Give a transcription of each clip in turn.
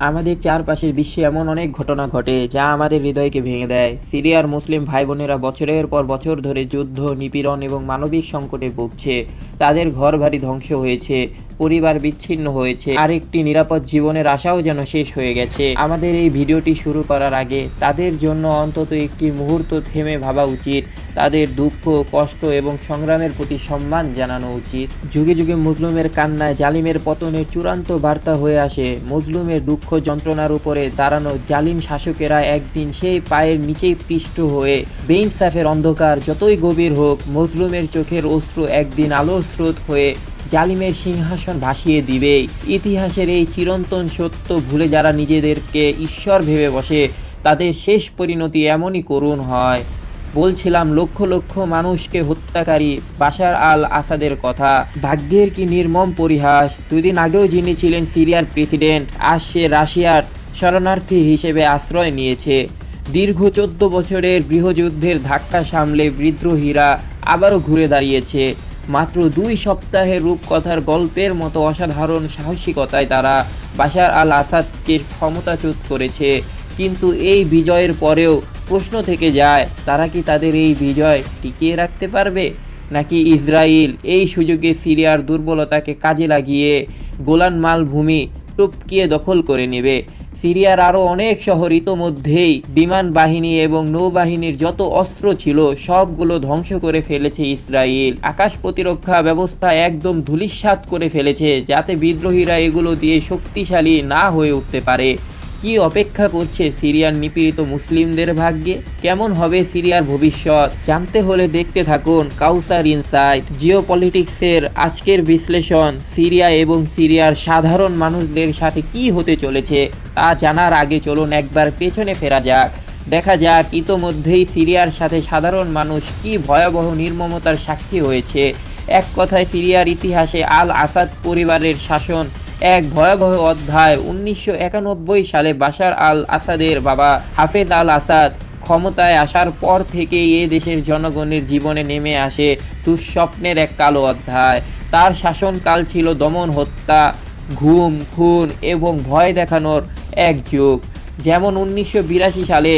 আমাদের চারপাশের বিশ্বে এমন অনেক ঘটনা ঘটে যা আমাদের হৃদয়কে ভেঙে দেয়। সিরিয়ার মুসলিম ভাই বোনেরা বছরের পর বছর ধরে যুদ্ধ, নিপীড়ন এবং মানবিক সংকটে ভুগছে। তাদের ঘর বাড়ি ধ্বংস হয়েছে। পরিবার বিচ্ছিন্ন হয়েছে। আরেকটি নিরাপদ জীবনের আশাও যেন শেষ হয়ে গেছে। আমাদের এই ভিডিওটি শুরু করার আগে তাদের জন্য অন্তত একটি মুহূর্ত থেমে ভাবা উচিত। তাদের দুঃখ, কষ্ট এবং সংগ্রামের প্রতি সম্মান জানানো উচিত। যুগে যুগে মুসলিমের কান্নায় জালিমের পতনের চূড়ান্ত বার্তা হয়ে আসে। মজলুমের দুঃখ যন্ত্রণার উপরে দাঁড়ানো জালিম শাসকেরা একদিন সেই পায়ের নিচেই পিষ্ট হয়ে বেইনসাফের অন্ধকার যতই গভীর হোক মজলুমের চোখের অস্ত্র একদিন আলোর স্রোত হয়ে জালিমের সিংহাসন ভাসিয়ে দিবে। ইতিহাসের এই চিরন্তন সত্য ভুলে যারা নিজেদেরকে ঈশ্বর ভেবে বসে, তাদের শেষ পরিণতি এমনই করুণ হয়। বলছিলাম লক্ষ লক্ষ মানুষকে হত্যাকারী বাশার আল আসাদের কথা। ভাগ্যের কি নির্মম পরিহাস? দুদিন আগেও যিনি ছিলেন সিরিয়ার প্রেসিডেন্ট, আজ সে রাশিয়ার শরণার্থী হিসেবে আশ্রয় নিয়েছে। দীর্ঘ চোদ্দ বছরের গৃহযুদ্ধের ধাক্কা সামলে বিদ্রোহীরা আবারও ঘুরে দাঁড়িয়েছে। মাত্র দুই সপ্তাহের রূপকথার গল্পের মতো অসাধারণ সাহসিকতায় তারা বাশার আল আসাদকে ক্ষমতাচ্যুত করেছে। কিন্তু এই বিজয়ের পরেও প্রশ্ন থেকে যায়, তারা কি তাদের এই বিজয় টিকিয়ে রাখতে পারবে? নাকি ইসরায়েল এই সুযোগে সিরিয়ার দুর্বলতাকে কাজে লাগিয়ে গোলান মালভূমি টুপকিয়ে দখল করে নেবে? সিরিয়ার আরও অনেক শহর ইতোমধ্যেই বিমান বাহিনী এবং নৌবাহিনীর যত অস্ত্র ছিল, সবগুলো ধ্বংস করে ফেলেছে ইসরায়েল। আকাশ প্রতিরক্ষা ব্যবস্থা একদম ধুলিস্বাত করে ফেলেছে, যাতে বিদ্রোহীরা এগুলো দিয়ে শক্তিশালী না হয়ে উঠতে পারে। কি অপেক্ষা করছে সিরিয়ার নিপীড়িত মুসলিমদের ভাগ্যে? কেমন হবে সিরিয়ার ভবিষ্যৎ? জানতে হলে দেখতে থাকুন কাউসার ইনসাইট। জিও পলিটিক্সের আজকের বিশ্লেষণ সিরিয়া এবং সিরিয়ার সাধারণ মানুষদের সাথে কি হতে চলেছে তা জানার আগে চলুন একবার পেছনে ফেরা যাক। দেখা যাক ইতোমধ্যেই সিরিয়ার সাথে সাধারণ মানুষ কি ভয়াবহ নির্মমতার সাক্ষী হয়েছে। এক কথায় সিরিয়ার ইতিহাসে আল আসাদ পরিবারের শাসন এক ভয়াবহ অধ্যায় উনিশশো একানব্বই সালে বাশার আল আসাদের বাবা হাফেজ আল আসাদ ক্ষমতায় আসার পর থেকেই এ দেশের জনগণের জীবনে নেমে আসে দুঃস্বপ্নের এক কালো অধ্যায়। তার শাসনকাল ছিল দমন, হত্যা, ঘুম, খুন এবং ভয় দেখানোর এক যুগ। যেমন উনিশশো বিরাশি সালে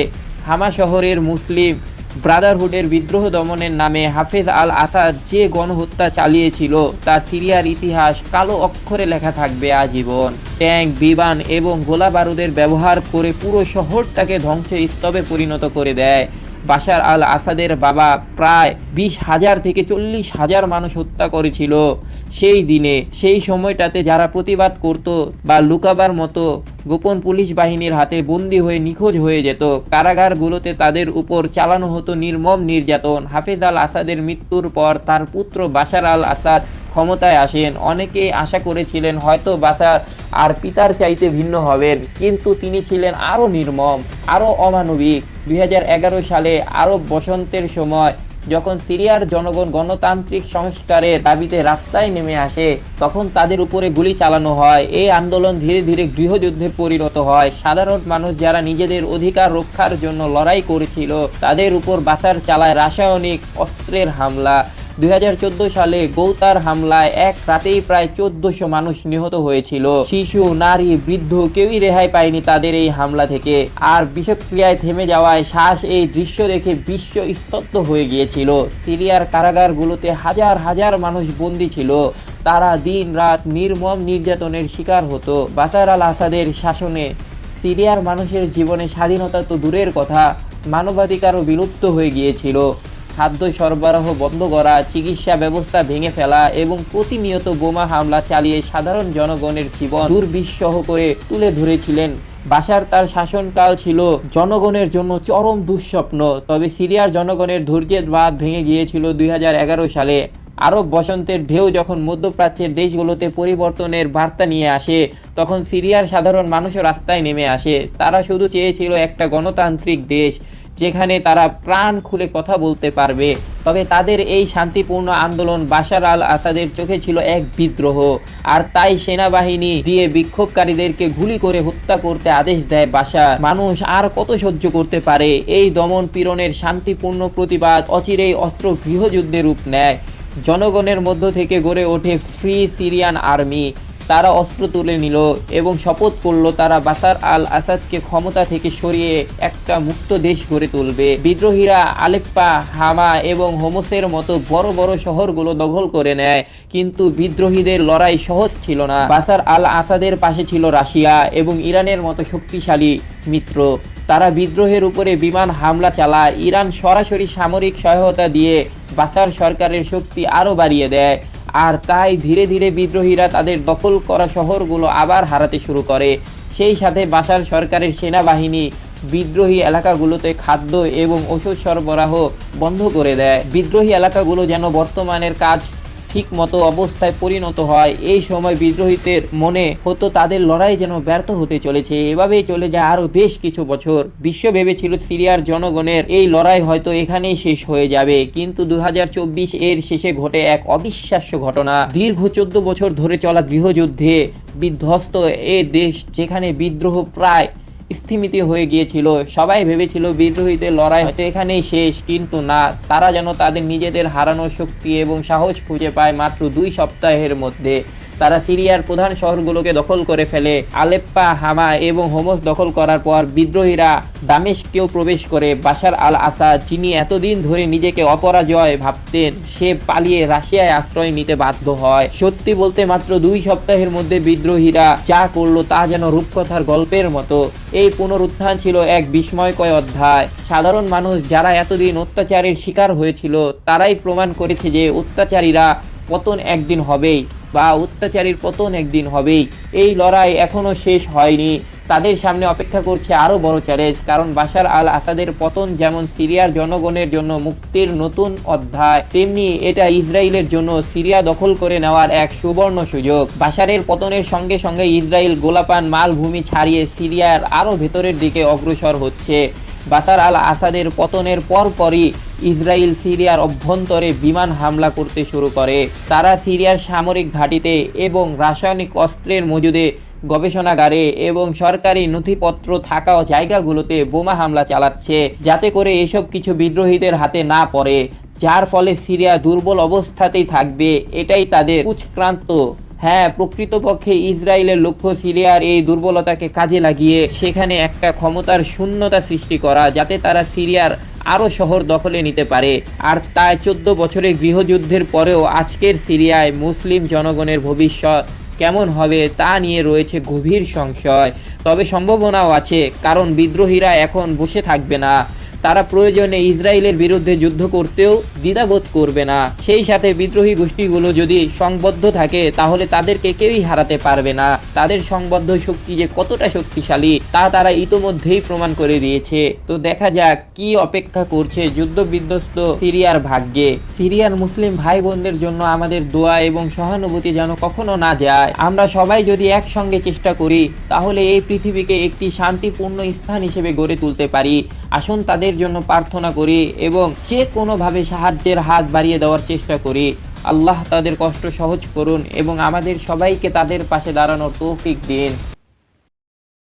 হামা শহরের মুসলিম ব্রাদারহুডের বিদ্রোহ দমনের নামে হাফেজ আল আসাদ যে গণহত্যা চালিয়েছিল, তা সিরিয়ার ইতিহাস কালো অক্ষরে লেখা থাকবে আজীবন। ট্যাঙ্ক, বিমান এবং গোলা বারুদের ব্যবহার করে পুরো শহরটাকে ধ্বংসস্তবে পরিণত করে দেয়। বাশার আল আসাদের বাবা প্রায় বিশ হাজার থেকে চল্লিশ হাজার মানুষ হত্যা করেছিল। সেই দিনে, সেই সময়টাতে যারা প্রতিবাদ করত বা লুকাবার মতো গোপন পুলিশ বাহিনীর হাতে বন্দি হয়ে নিখোঁজ হয়ে যেত, কারাগারগুলোতে তাদের উপর চালানো হতো নির্মম নির্যাতন। হাফেজ আল আসাদের মৃত্যুর পর তার পুত্র বাশার আল আসাদ ক্ষমতায় আসেন। অনেকেই আশা করেছিলেন হয়তো বাশার আর পিতার চাইতে ভিন্ন হবেন, কিন্তু তিনি ছিলেন আরও নির্মম, আরও অমানবিক। দুই হাজার এগারো সালে আরব বসন্তের সময় যখন সিরিয়ার জনগণ গণতান্ত্রিক সংস্কারের দাবিতে রাস্তায় নেমে আসে, তখন তাদের উপরে গুলি চালানো হয়। এই আন্দোলন ধীরে ধীরে গৃহযুদ্ধে পরিণত হয়। সাধারণ মানুষ যারা নিজেদের অধিকার রক্ষার জন্য লড়াই করেছিল, তাদের উপর বাসার চালায় রাসায়নিক অস্ত্রের হামলা। দুই হাজার চোদ্দ সালে গৌতার হামলায় এক রাতেই প্রায় চোদ্দশো মানুষ নিহত হয়েছিল। শিশু, নারী, বৃদ্ধ কেউই রেহাই পায়নি তাদের এই হামলা থেকে। আর বিষক্রিয়ায় থেমে যাওয়ায় শ্বাস এই দৃশ্য দেখে বিশ্ব স্তব্ধ হয়ে গিয়েছিল। সিরিয়ার কারাগারগুলোতে হাজার হাজার মানুষ বন্দী ছিল। তারা দিন রাত নির্মম নির্যাতনের শিকার হতো। বাসার আল আসাদের শাসনে সিরিয়ার মানুষের জীবনে স্বাধীনতা তো দূরের কথা, মানবাধিকারও বিলুপ্ত হয়ে গিয়েছিল। খাদ্য সরবরাহ বন্ধ করা, চিকিৎসা ব্যবস্থা ভেঙে ফেলা এবং প্রতিনিয়ত বোমা হামলা চালিয়ে সাধারণ জনগণের জীবন দুর্বিষহ করে তুলে ধরেছিলেন। বাশার তার শাসনকাল ছিল জনগণের জন্য চরম দুঃস্বপ্ন। তবে সিরিয়ার জনগণের ধৈর্যের বাঁধ ভেঙে গিয়েছিল দুই হাজার এগারো সালে। আরব বসন্তের ঢেউ যখন মধ্যপ্রাচ্যের দেশগুলোতে পরিবর্তনের বার্তা নিয়ে আসে, তখন সিরিয়ার সাধারণ মানুষও রাস্তায় নেমে আসে। তারা শুধু চেয়েছিল একটা গণতান্ত্রিক দেশ। যেখানে তারা প্রাণ খুলে কথা বলতে পারবে। তবে তাদের এই শান্তিপূর্ণ আন্দোলন বাশার আল আসাদের চোখে ছিল এক বিদ্রোহ। আর তাই সেনাবাহিনী দিয়ে বিক্ষোভকারীদেরকে গুলি করে হত্যা করতে আদেশ দেয় বাশার। মানুষ আর কত সহ্য করতে পারে? এই দমন পীড়নের শান্তিপূর্ণ প্রতিবাদ অচিরেই অস্ত্র গৃহযুদ্ধে রূপ নেয়। জনগণের মধ্য থেকে গড়ে ওঠে ফ্রি সিরিয়ান আর্মি। তারা অস্ত্র তুলে নিল এবং শপথ করল তারা বাসার আল আসাদকে ক্ষমতা থেকে সরিয়ে একটা মুক্ত দেশ গড়ে তুলবে। বিদ্রোহীরা আলেপ্পা, হামা এবং হোমসের মতো বড় বড় শহরগুলো দখল করে নেয়, কিন্তু বিদ্রোহীদের লড়াই সহজ ছিল না। বাসার আল আসাদের পাশে ছিল রাশিয়া এবং ইরানের মতো শক্তিশালী মিত্র। তারা বিদ্রোহের উপরে বিমান হামলা চালায়। ইরান সরাসরি সামরিক সহায়তা দিয়ে বাসার সরকারের শক্তি আরও বাড়িয়ে দেয়। আর তাই ধীরে ধীরে বিদ্রোহীরা তাদের দখল করা শহরগুলো আবার হারাতে শুরু করে। সেই সাথে বাসার সরকারের সেনাবাহিনী বিদ্রোহী এলাকাগুলোতে খাদ্য এবং ওষুধ সরবরাহ বন্ধ করে দেয়। বিদ্রোহী এলাকাগুলো যেন বর্তমানের কাজ ঠিক মতো অবস্থায় পরিণত হয়। এই সময় বিদ্রোহীদের মনে হতো তাদের লড়াই যেন ব্যর্থ হতে চলেছে। এভাবেই চলে যায় আরও বেশ কিছু বছর। বিশ্ব ভেবেছিল সিরিয়ার জনগণের এই লড়াই হয়তো এখানেই শেষ হয়ে যাবে। কিন্তু দু হাজার চব্বিশ এর শেষে ঘটে এক অবিশ্বাস্য ঘটনা। দীর্ঘ চোদ্দ বছর ধরে চলা গৃহযুদ্ধে বিধ্বস্ত এ দেশ যেখানে বিদ্রোহ প্রায় স্থিমিত হয়ে গিয়েছিল, সবাই ভেবেছিল বিদ্রোহীদের লড়াই হয়তো এখানেই শেষ, কিন্তু না, তারা যেন তাদের নিজেদের হারানোর শক্তি এবং সাহস খুঁজে পায় মাত্র দুই সপ্তাহের মধ্যে। তারা সিরিয়ার প্রধান শহরগুলোকে দখল করে ফেলে। আলেপ্পা, হামা এবং হোমস দখল করার পর বিদ্রোহীরা দামেশকেও প্রবেশ করে। বাশার আল আসাদ যিনি এতদিন ধরে নিজেকে অপরাজয় ভাবতেন, সে পালিয়ে রাশিয়ায় আশ্রয় নিতে বাধ্য হয়। সত্যি বলতে মাত্র দুই সপ্তাহের মধ্যে বিদ্রোহীরা যা করল তা যেন রূপকথার গল্পের মতো। এই পুনরুত্থান ছিল এক বিস্ময়কয় অধ্যায়। সাধারণ মানুষ যারা এতদিন অত্যাচারের শিকার হয়েছিল, তারাই প্রমাণ করেছে যে অত্যাচারীরা পতন একদিন হবেই। বা অত্যাচারীর পতন একদিন হবেই। এই লড়াই এখনও শেষ হয়নি। তাদের সামনে অপেক্ষা করছে আরও বড় চ্যালেঞ্জ কারণ বাশার আল আসাদের পতন যেমন সিরিয়ার জনগণের জন্য মুক্তির নতুন অধ্যায়, তেমনি এটা ইসরায়েলের জন্য সিরিয়া দখল করে নেওয়ার এক সুবর্ণ সুযোগ। বাশারের পতনের সঙ্গে সঙ্গে ইসরায়েল গোলাপান মালভূমি ছাড়িয়ে সিরিয়ার আরও ভেতরের দিকে অগ্রসর হচ্ছে। বাসার আল আসাদের পতনের পরপরই ইসরায়েল, সিরিয়ার অভ্যন্তরে বিমান হামলা করতে শুরু করে। তারা সিরিয়ার সামরিক ঘাঁটিতে এবং রাসায়নিক অস্ত্রের মজুদে গবেষণাগারে এবং সরকারি নথিপত্র থাকা জায়গাগুলোতে বোমা হামলা চালাচ্ছে, যাতে করে এসব কিছু বিদ্রোহীদের হাতে না পড়ে, যার ফলে সিরিয়া দুর্বল অবস্থাতেই থাকবে, এটাই তাদের উৎক্রান্ত। হ্যাঁ প্রকৃতপক্ষে ইসরায়েলের লক্ষ্য সিরিয়ার এই দুর্বলতাকে কাজে লাগিয়ে সেখানে একটা ক্ষমতার শূন্যতা সৃষ্টি করা, যাতে তারা সিরিয়ার আরও শহর দখলে নিতে পারে। আর তাই চোদ্দ বছরের গৃহযুদ্ধের পরেও আজকের সিরিয়ায় মুসলিম জনগণের ভবিষ্যৎ কেমন হবে তা নিয়ে রয়েছে গভীর সংশয়। তবে সম্ভাবনাও আছে, কারণ বিদ্রোহীরা এখন বসে থাকবে না। তারা প্রয়োজনে ইসরায়েলের বিরুদ্ধে যুদ্ধ করতেও দ্বিধাবোধ করবে না। সেই সাথে বিদ্রোহী গোষ্ঠীগুলো যদি সংবদ্ধ থাকে, তাহলে তাদেরকে কেউই হারাতে পারবে না। তাদের সংবদ্ধ শক্তি যে কতটা শক্তিশালী, তা তারা ইতোমধ্যেই প্রমাণ করে দিয়েছে। তো দেখা যাক কি অপেক্ষা করছে যুদ্ধ বিধ্বস্ত সিরিয়ার ভাগ্যে। সিরিয়ার মুসলিম ভাই বোনদের জন্য আমাদের দোয়া এবং সহানুভূতি যেন কখনো না যায়। আমরা সবাই যদি একসঙ্গে চেষ্টা করি, তাহলে এই পৃথিবীকে একটি শান্তিপূর্ণ স্থান হিসেবে গড়ে তুলতে পারি। আসুন তাদের জন্য প্রার্থনা করি এবং যে কোনোভাবে সাহায্যের হাত বাড়িয়ে দেওয়ার চেষ্টা করি। আল্লাহ তাদের কষ্ট সহজ করুন এবং আমাদের সবাইকে তাদের পাশে দাঁড়ানোর তৌফিক দিন।